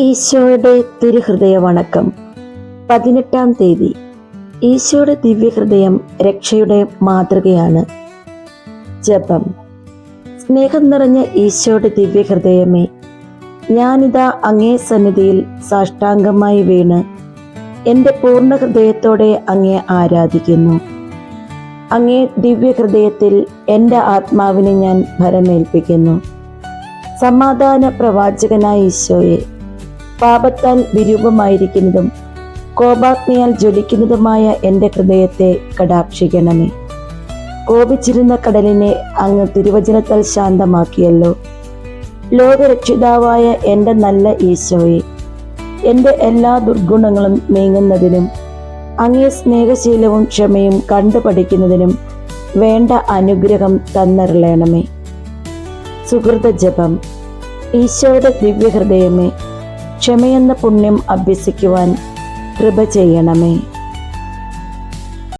ഈശോയുടെ തിരുഹൃദയ വണക്കം പതിനെട്ടാം തീയതി. ഈശോയുടെ ദിവ്യഹൃദയം രക്ഷയുടെ മാതൃകയാണ്. ജപം. സ്നേഹം നിറഞ്ഞ ഈശോയുടെ ദിവ്യഹൃദയമേ ഞാനിതാ അങ്ങേ സന്നിധിയിൽ സാഷ്ടാംഗമായി വീണ് എന്റെ പൂർണ ഹൃദയത്തോടെ അങ്ങേ ആരാധിക്കുന്നു. അങ്ങേ ദിവ്യഹൃദയത്തിൽ എന്റെ ആത്മാവിനെ ഞാൻ ഭരമേൽപ്പിക്കുന്നു. സമാധാന പ്രവാചകനായ ഈശോയെ പാപത്താൽ വിരൂപമായിരിക്കുന്നതും കോപാഗ്നിയാൽ ജ്വലിക്കുന്നതുമായ എന്റെ ഹൃദയത്തെ കടാക്ഷിക്കണമേ. കോപിച്ചിരുന്ന കടലിനെ അങ്ങ് തിരുവചനത്താൽ ശാന്തമാക്കിയല്ലോ. ലോകരക്ഷിതാവായ എന്റെ നല്ല ഈശോയെ എന്റെ എല്ലാ ദുർഗുണങ്ങളും നീങ്ങുന്നതിനും അങ്ങേ സ്നേഹശീലവും ക്ഷമയും കണ്ടുപഠിക്കുന്നതിനും വേണ്ട അനുഗ്രഹം തന്നറിളയണമേ സുഹൃത ജപം ഈശോയുടെ ദിവ്യഹൃദയമേ ക്ഷമയെന്ന പുണ്യം അഭ്യസിക്കുവാൻ കൃപ ചെയ്യണമേ.